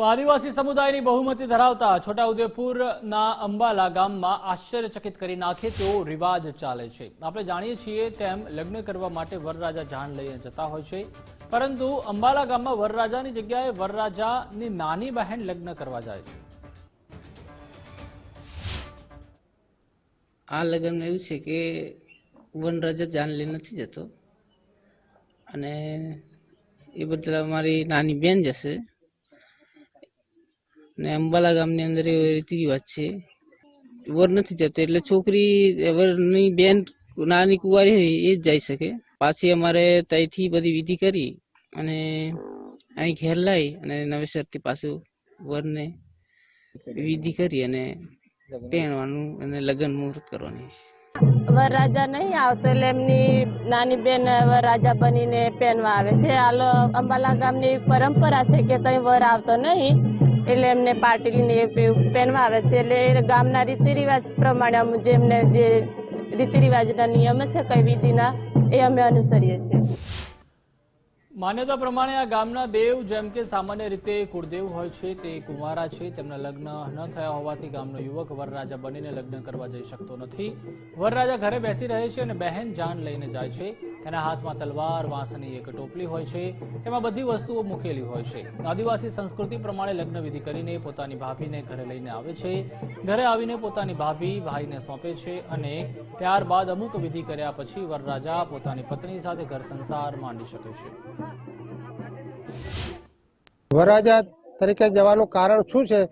તો આદિવાસી સમુદાયની બહુમતી ધરાવતા છોટાઉદેપુરના અંબાલા ગામમાં આશ્ચર્યચકિત કરી નાખે તેવો રિવાજ ચાલે છે. આપણે જાણીએ છીએ તેમ લગ્ન કરવા માટે વરરાજા જાન લઈને જતા હોય છે. પરંતુ અંબાલા ગામમાં વરરાજાની જગ્યાએ વરરાજાની નાની બહેન લગ્ન કરવા જાય છે. આ લગ્ન એવું છે કે વનરાજા જાન લઈ નથી જતો. અને એ બદલા મારી નાની બેન જશે. ને અંબાલા ગામની અંદર એ રીતિ રિવાજ છે. વર નથી જતો, એટલે છોકરી, વરની બેન નાની કુંવારી હોય એ જ જઈ શકે. પાછી અમારે ત્યાંથી બધી વિધિ કરી અને અહીં ઘેર લાવી અને નવેસરથી પાછું વરને વિધિ કરી અને પહેરવાનું અને લગ્ન મુહૂર્ત કરવાની. વર રાજા નહીં આવતો, એટલે એમની નાની બેન વરરાજા બનીને પહેરવા આવે છે. આલો અંબાલા ગામની પરંપરા છે કે ત્યાં વર આવતો નહીં. એટલે એમને પાટીલીને પહેરવા આવે છે. એટલે ગામના રીતિ રિવાજ પ્રમાણે અમે જેમને જે રીતિ રિવાજના નિયમ છે, કઈ વિધિના, એ અમે અનુસરીએ છીએ. માન્યતા પ્રમાણે આ ગામના દેવ, જેમ કે સામાન્ય રીતે કુળદેવ હોય છે, તે કુંવારા છે. તેમના લગ્ન ન થયા હોવાથી ગામનો યુવક વરરાજા બનીને લગ્ન કરવા જઈ શકતો નથી. વરરાજા ઘરે બેસી રહે છે અને બહેન જાન લઈને જાય છે. તેના હાથમાં તલવાર, વાંસની એક ટોપલી હોય છે. તેમાં બધી વસ્તુઓ મૂકેલી હોય છે. આદિવાસી સંસ્કૃતિ પ્રમાણે લગ્ન વિધિ કરીને પોતાની ભાભીને ઘરે લઈને આવે છે. ઘરે આવીને પોતાની ભાભી ભાઈને સોંપે છે અને ત્યારબાદ અમુક વિધિ કર્યા પછી વરરાજા પોતાની પત્ની સાથે ઘર સંસાર માંડી શકે છે. વરરાજા તરીકે જવાનું કારણ શું છે?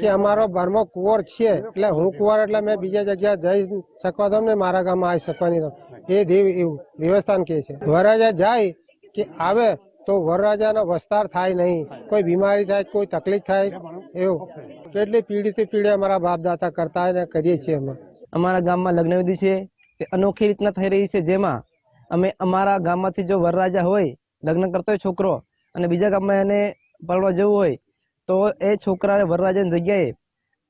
કે અમારો બારમો કુંવર છે. એટલે હું કુંવર એટલે મેં બીજા જગ્યા જઈ શકવા દઉં ને મારા ગામમાં આવી શકવાની દઉં એ દેવ એવું દેવસ્થાન કે છે. વરરાજા જાય કે આવે તો વરરાજાનો વસ્તાર થાય નહીં. કોઈ બીમારી થાય, કોઈ તકલીફ થાય, એવું. કેટલી પેઢીથી પેઢી અમારા બાપ દાતા કરતા હોય ને કરીએ છીએ અમે. અમારા ગામમાં લગ્ન વિધિ છે. તે અનોખી રીતના થઈ રહી છે. જેમાં અમે અમારા ગામમાંથી જો વરરાજા હોય, લગ્ન કરતો હોય છોકરો અને બીજા ગામમાં એને પરણવા જવું હોય, તો એ છોકરાને વરરાજાની જગ્યાએ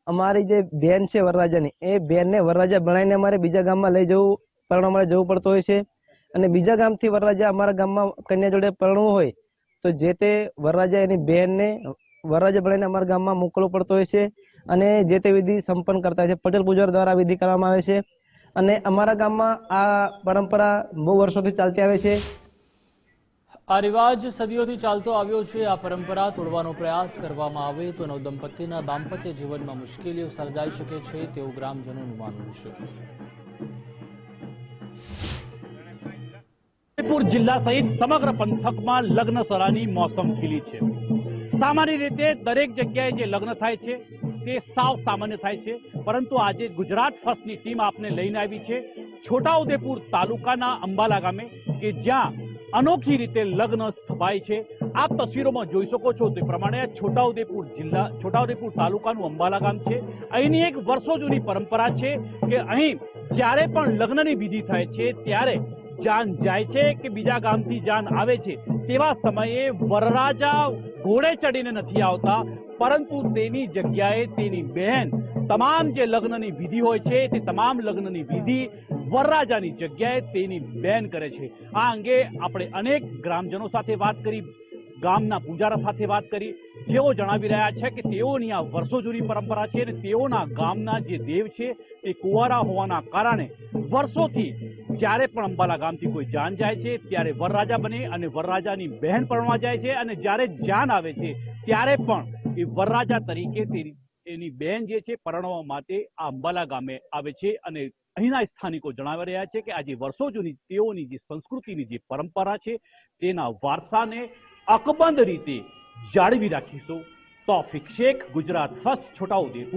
અમારી જે બેન છે વરરાજાની, એ બેનને વરરાજા બનાવીને અમારે બીજા ગામમાં લઈ જવું પરણવા માટે જવું પડતું હોય છે. અને બીજા ગામથી વરરાજા અમારા ગામમાં કન્યા જોડે પરણવું હોય, તો જે તે વરરાજા એની બહેનને, વરરાજા બનાવીને અમારા ગામમાં મોકલવું પડતો હોય છે. અને જે તે વિધિ સંપન્ન કરતા છે. પટેલ પૂજાર દ્વારા વિધિ કરવામાં આવે છે. અને અમારા ગામમાં આ પરંપરા બહુ વર્ષોથી ચાલતી આવે છે. આ રિવાજ સદીઓથી ચાલતો આવ્યો છે. આ પરંપરા તોડવાનો પ્રયાસ કરવામાં આવે તો નવદંપતિના દાંપત્ય જીવનમાં મુશ્કેલીઓ સર્જાઈ શકે છે તેવું ગ્રામજનોનું માનવું છે. જયપુર જિલ્લા સહિત સમગ્ર પંથકમાં લગ્ન સરાની મોસમ ખીલી છે. સામાન્ય રીતે દરેક જગ્યાએ જે લગ્ન થાય છે, તે સાવ સામાન્ય થાય છે, પરંતુ આજે ગુજરાત ફર્સ્ટની ટીમ આપને લઈને આવી છે છોટાઉદેપુર તાલુકાના અંબાલા ગામે, કે જ્યાં અનોખી રીતે લગ્ન થવાય છે. આપ તસવીરોમાં જોઈ શકો છો તે પ્રમાણે છોટાઉદેપુર જિલ્લા, છોટાઉદેપુર તાલુકાનું અંબાલા ગામ છે. અહીંની એક વર્ષો જૂની પરંપરા છે કે અહીં જ્યારે પણ લગ્નની વિધિ થાય છે, ત્યારે જાન જાય છે કે બીજા ગામથી જાન આવે છે, તેવા સમયે વરરાજા ઘોડે ચડીને નથી આવતા, પરંતુ તેની જગ્યાએ તેની બહેન. તમામ જે લગ્નની વિધિ હોય છે, તે તમામ લગ્નની વિધિ વરરાજાની જગ્યાએ તેની બહેન કરે છે. આ અંગે આપણે અનેક ગ્રામજનો સાથે વાત કરી, ગામના પૂજારા સાથે વાત કરી. જેઓ જણાવી રહ્યા છે કે તેઓની આ વર્ષો જૂની પરંપરા છે અને તેઓના ગામના જે દેવ છે, તે કુંવારા હોવાના કારણે વર્ષોથી જ્યારે પણ અંબાલા ગામથી કોઈ જાન જાય છે, ત્યારે વરરાજા બને અને વરરાજાની બહેન પરણવા જાય છે અને જ્યારે જાન આવે છે, ત્યારે પણ એ વરરાજા તરીકે એની બહેન જે છે પરણવા માટે આ અંબાલા ગામે આવે છે અને અહીંના સ્થાનિકો જણાવી રહ્યા છે કે આજે વર્ષો જૂની તેઓની જે સંસ્કૃતિની જે પરંપરા છે, તેના વારસાને અકબંધ રીતે જાળવી રાખીશું. તોફિક શેખ, ગુજરાત ફર્સ્ટ છોટાઉદેપુર.